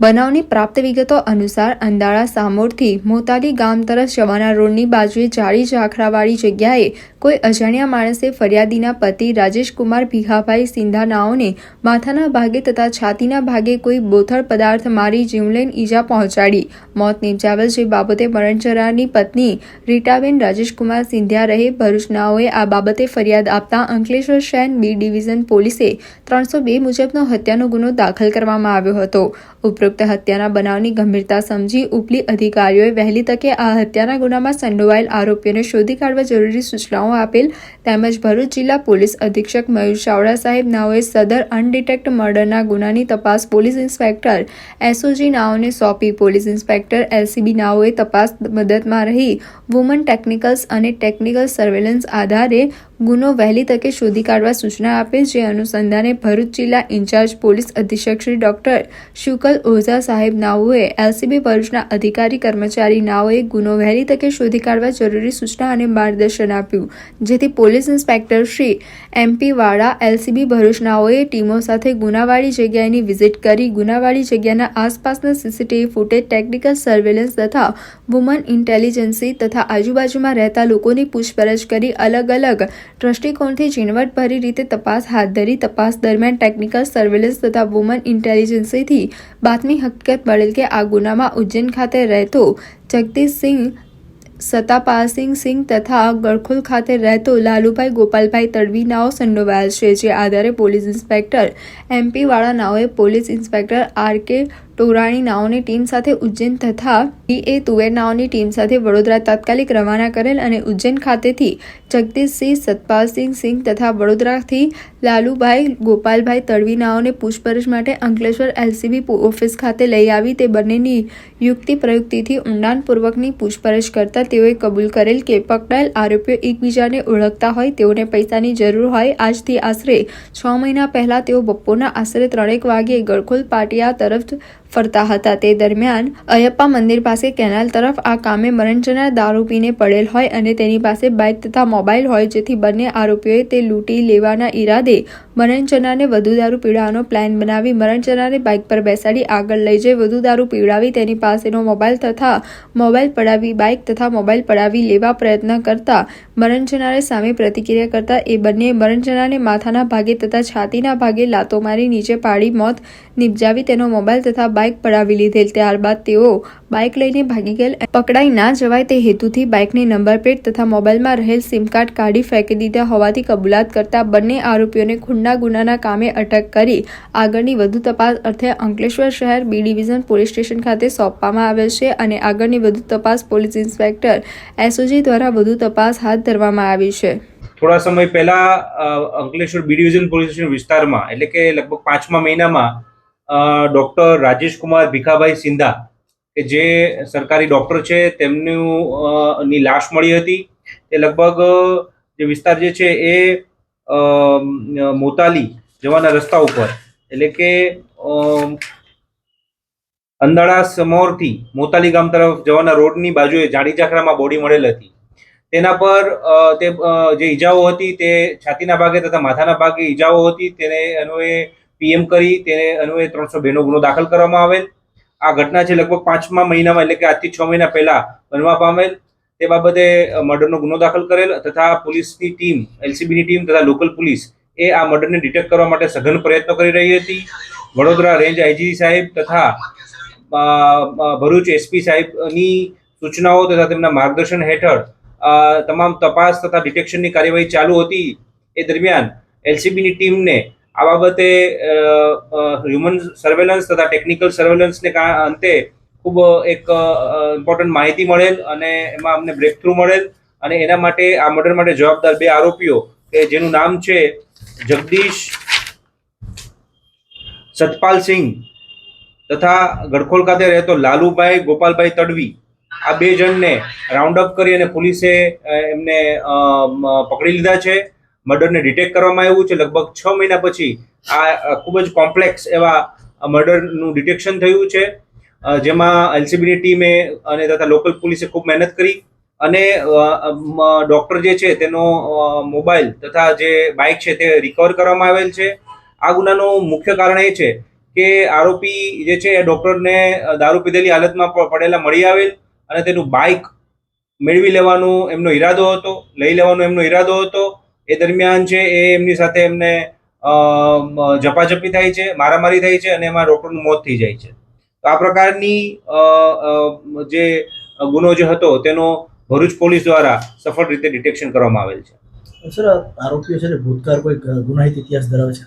બનાવની પ્રાપ્ત વિગતો અનુસાર અંદાળા સામોરથી મોતાલી ગામ તરફ જવાના રોડની બાજુએ જાળી ઝાખરાવાળી જગ્યાએ કોઈ અજાણ્યા માણસે ફરિયાદીના પતિ રાજેશકુમાર ભીખાભાઈ સિંધાનાઓને માથાના ભાગે તથા છાતીના ભાગે કોઈ બોથડ પદાર્થ મારી જીવલેન ઈજા પહોંચાડી. મોત નિપજાવેલ જે બાબતે મરણચરાની પત્ની રીટાબેન રાજેશકુમાર સિંધિયા રહે ભરૂચનાઓએ આ બાબતે ફરિયાદ આપતા અંકલેશ્વર શહેર બી ડિવિઝન પોલીસે ત્રણસો બે મુજબનો હત્યાનો ગુનો દાખલ કરવામાં આવ્યો હતો. ઉપરોક્ત હત્યાના બનાવની ગંભીરતા સમજી ઉપલી અધિકારીઓએ વહેલી તકે આ હત્યાના ગુનામાં સંડોવાયેલ આરોપીઓને શોધી કાઢવા જરૂરી સૂચનાઓ આપેલ તેમજ ભરૂચ જિલ્લા પોલીસ અધિક્ષક મયુર ચાવડા સાહેબ નાઓએ સદર અનડિટેક્ટ મર્ડરના ગુનાની તપાસ પોલીસ ઇન્સ્પેક્ટર એસઓજી નાઓને સોંપી. પોલીસ ઇન્સ્પેક્ટર એલસીબી નાઓએ તપાસ મદદમાં રહી. વુમન ટેકનિકલ્સ અને ટેકનિકલ સર્વેલન્સ આધારે ગુનો વહેલી તકે શોધી કાઢવા સૂચના આપે, જે અનુસંધાને ભરૂચ જિલ્લા ઇન્ચાર્જ પોલીસ અધિક્ષક શ્રી ડોક્ટર શુકલ ઓઝા સાહેબ નાઓએ, એલસીબી ભરૂચના અધિકારી કર્મચારી નાઓએ ગુનો વહેલી તકે શોધી કાઢવા જરૂરી સૂચના અને માર્ગદર્શન આપ્યું. જેથી police inspector Shri M P Vala, LCB Bharuch નાઓએ ટીમો સાથે ગુનાવાળી જગ્યાએની વિઝિટ કરી, ગુનાવાળી જગ્યાના આસપાસના સીસીટીવી ફૂટેજ, ટેકનિકલ સર્વેલન્સ તથા વુમન ઇન્ટેલિજન્સી તથા આજુબાજુમાં રહેતા લોકોની પૂછપરછ કરી અલગ અલગ દ્રષ્ટિકોણથી ઝીણવટભરી રીતે તપાસ હાથ ધરી તપાસ દરમિયાન ટેકનિકલ સર્વેલન્સ તથા વુમન ઇન્ટેલિજન્સીથી બાતમી હકીકત મળેલ કે આ ગુનામાં ઉજ્જૈન ખાતે રહેતો જગદીશસિંહ સતાપાસિંગ સિંહ તથા ગળખોલ ખાતે રહેતો લાલુભાઈ ગોપાલભાઈ તડવી નાઓ સંડોવાયેલ છે, જે આધારે પોલીસ ઇન્સ્પેક્ટર એમપી વાળા નાઓએ police inspector R K Torani નાઓની team સાથે ઉજ્જૈન તથા એ તુવેર નાઓની ટીમ સાથે વડોદરા તાત્કાલિક રવાના કરેલ અને ઉજ્જૈન ખાતેથી જગદીશસિંહ સતપાલસિંહ સિંહ તથા વડોદરાથી લાલુભાઈ ગોપાલભાઈ તડવી નાઓને પૂછપરછ માટે અંકલેશ્વર એલસીબી ઓફિસ ખાતે લઈ આવી. તે બંનેની યુક્તિ પ્રયુક્તિથી ઊંડાણપૂર્વકની પૂછપરછ કરતા તેઓએ કબૂલ કરેલ કે પકડાયેલ આરોપીઓ એકબીજાને ઓળખતા હોય, તેઓને પૈસાની જરૂર હોય. આજથી આશરે છ મહિના પહેલા તેઓ બપોરના આશરે ત્રણેક વાગ્યે ગળખોલ પાટિયા તરફ ફરતા હતા. તે દરમિયાન અયપ્પા મંદિર પાસે કેનાલ તરફ આ કામે મરણ જનાર દારૂ પીને પડેલ હોય અને તેની પાસે બાઇક તથા મોબાઈલ હોય, જેથી બંને આરોપીઓએ તે લૂંટી લેવાના ઈરાદે મરણ જનારને વધુ દારૂ પીવડાવવાનો પ્લાન બનાવી મરણ જનારને બાઇક પર બેસાડી આગળ લઈ જઈ વધુ દારૂ પીવડાવી તેની પાસેનો મોબાઈલ તથા મોબાઈલ પડાવી બાઇક તથા મોબાઈલ પડાવી લેવા પ્રયત્ન કરતા મરણ સામે પ્રતિક્રિયા કરતા એ બંને મરણ જનારને માથાના ભાગે તથા છાતીના ભાગે લાતો મારી નીચે પાડી મોત નિપજાવી તેનો મોબાઈલ તથા બાઇક પડાવી લીધેલ. ત્યારબાદ તેઓ બાઇક લઈને ભાગી ગયેલ પકડાઈ ના જવાય તે હેતુથી બાઇકની નંબર પ્લેટ તથા મોબાઈલમાં રહેલ સિમ કાર્ડ કાઢી ફેંકી દીધા હોવાથી કબૂલાત કરતા બંને આરોપીઓને ખૂનના ગુનાના કામે અટક કરી આગળની વધુ તપાસ અર્થે અંકલેશ્વર શહેર બી ડિવિઝન પોલીસ સ્ટેશન ખાતે સોંપવામાં આવેલ છે અને આગળની વધુ તપાસ પોલીસ ઇન્સ્પેક્ટર એસઓજી દ્વારા વધુ તપાસ હાથ ધરવામાં આવી છે. થોડા સમય પહેલા Ankleshwar B division police station વિસ્તારમાં, એટલે કે લગભગ પાંચમા મહિનામાં ડોક્ટર રાજેશ કુમાર ભીખાભાઈ સિંધા કે જે સરકારી ડૉક્ટર છે, તેમનું ની લાશ મળી હતી. તે લગભગ, જે વિસ્તાર જે છે એ મોતાલી જવાના રસ્તા ઉપર. એટલે કે અંદાળા સમોરથી મોતાલી ગામ તરફ જવાના રોડની બાજુએ જાડી ઝાખરામાં બોડી મળેલ હતી. તેના પર તે જે ઈજાઓ હતી તે છાતીના ભાગે તથા માથાના ભાગે ઈજાઓ હતી. તેને અન્વયે પીએમ કરી, તેને અન્વયે ત્રણસો બેનો ગુનો દાખલ કરવામાં આવેલ. આ ઘટના છે લગભગ પાંચમા મહિનામાં, એટલે કે આજથી છ મહિના પહેલા બનવા પામેલ. તે બાબતે મર્ડરનો ગુનો દાખલ કરેલ તથા પોલીસની ટીમ, એલસીબીની ટીમ તથા લોકલ પોલીસ એ આ મર્ડરને ડિટેક્ટ કરવા માટે સઘન પ્રયત્નો કરી રહી હતી. વડોદરા રેન્જ આઈજી સાહેબ તથા ભરૂચ એસપી સાહેબની સૂચનાઓ તથા તેમના માર્ગદર્શન હેઠળ તમામ તપાસ તથા ડિટેક્શનની કાર્યવાહી ચાલુ હતી. એ દરમિયાન એલસીબીની ટીમને આ બાબતે હ્યુમન સર્વેલન્સ તથા ટેકનિકલ સર્વેલન્સને અંતે ખૂબ એક ઇમ્પોર્ટન્ટ માહિતી મળેલ અને એમાં અમને બ્રેક થ્રુ મળેલ અને એના માટે, આ મર્ડર માટે જવાબદાર બે આરોપીઓ કે જેનું નામ છે જગદીશ સતપાલસિંહ તથા ગડખોલ ખાતે રહેતો લાલુભાઈ ગોપાલભાઈ તડવી. આ બે જણને રાઉન્ડ અપ કરી અને પોલીસે એમને પકડી લીધા છે. મર્ડરને ડિટેક્ટ કરવામાં આવ્યું છે. લગભગ છ મહિના પછી આ ખૂબ જ કોમ્પ્લેક્સ એવા મર્ડરનું ડિટેક્શન થયું છે. જેમાં એલસીબીની ટીમે અને તથા લોકલ પોલીસે ખૂબ મહેનત કરી અને ડૉક્ટર જે છે તેનો મોબાઈલ તથા જે બાઇક છે તે રિકવર કરવામાં આવેલ છે. આ ગુનાનું મુખ્ય કારણ એ છે કે આરોપી જે છે એ ડૉક્ટરને દારૂ પીધેલી હાલતમાં પડેલા મળી આવેલ અને તેનું બાઇક મેળવી લેવાનો એમનો ઈરાદો હતો, લઈ લેવાનો એમનો ઈરાદો હતો. એ દરમિયાન છે એ એમની સાથે એમને ઝપાઝપી થાય છે મારામારી થાય છે અને એમાં ડોક્ટરનું મોત થઈ જાય છે. તો આ પ્રકારની જે ગુનો જે હતો તેનો ભરૂચ પોલીસ દ્વારા સફળ રીતે ડિટેક્શન કરવામાં આવેલ છે. સર આરોપીઓ છે ને ભૂતકાળ કોઈ ગુનાહિત ઇતિહાસ ધરાવે છે?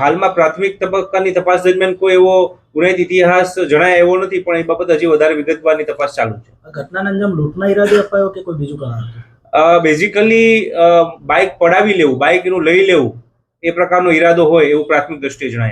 હાલમાં પ્રાથમિક તબક્કાની તપાસ દરમિયાન કોઈ એવો ગુનાહિત ઇતિહાસ જણાય એવો નથી પણ એ બાબત હજી વધારે વિગતવારની તપાસ ચાલુ છે. આ ઘટનાને અંજામ લૂંટના ઈરાદે અપાયો કે કોઈ બીજું કારણ હતું? બેઝિકલી બાઇક પડાવી લેવું બાઇક એનું લઈ લેવું, એ પ્રકારનો ઈરાદો હોય એવું પ્રાથમિક દ્રષ્ટિએ જણાય.